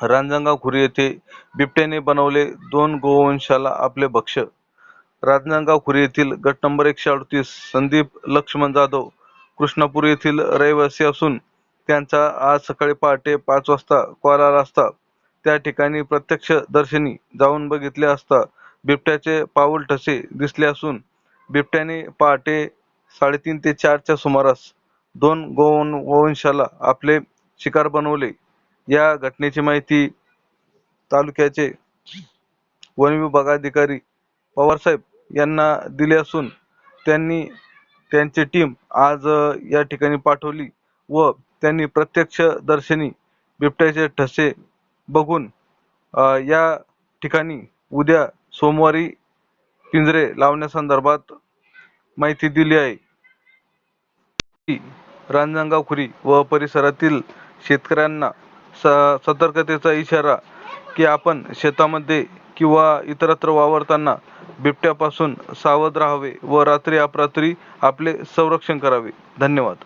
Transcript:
रांजणगाव खुरी येथे बिबट्याने बनवले दोन गोवंशाला आपले भक्ष्य रांजणगाव खुरी येथील गट नंबर एकशे अडतीस संदीप लक्ष्मण जाधव कृष्णापूर येथील रहिवासी असून त्यांचा आज सकाळी पहाटे पाच वाजता कॉल आला असता. त्या ठिकाणी प्रत्यक्षदर्शनी जाऊन बघितले असता बिबट्याचे पाऊल ठसे दिसले असून बिबट्याने पहाटे साडेतीन ते चारच्या सुमारास दोन गोवन गोवंशाला आपले शिकार बनवले. या घटनेची माहिती तालुक्याचे वनविभागाधिकारी पवारसाहेब यांना दिली असून त्यांनी त्यांची टीम आज या ठिकाणी पाठवली व त्यांनी प्रत्यक्षदर्शनी बिबट्याचे ठसे बघून या ठिकाणी उद्या सोमवारी पिंजरे लावण्यासंदर्भात माहिती दिली आहे. रांजणगाव खुरी व परिसरातील शेतकऱ्यांना स सतर्कतेचा इशारा की आपण शेतामध्ये किंवा इतरत्र वावरताना बिबट्यापासून सावध राहावे व रात्री अपरात्री आपले संरक्षण करावे. धन्यवाद.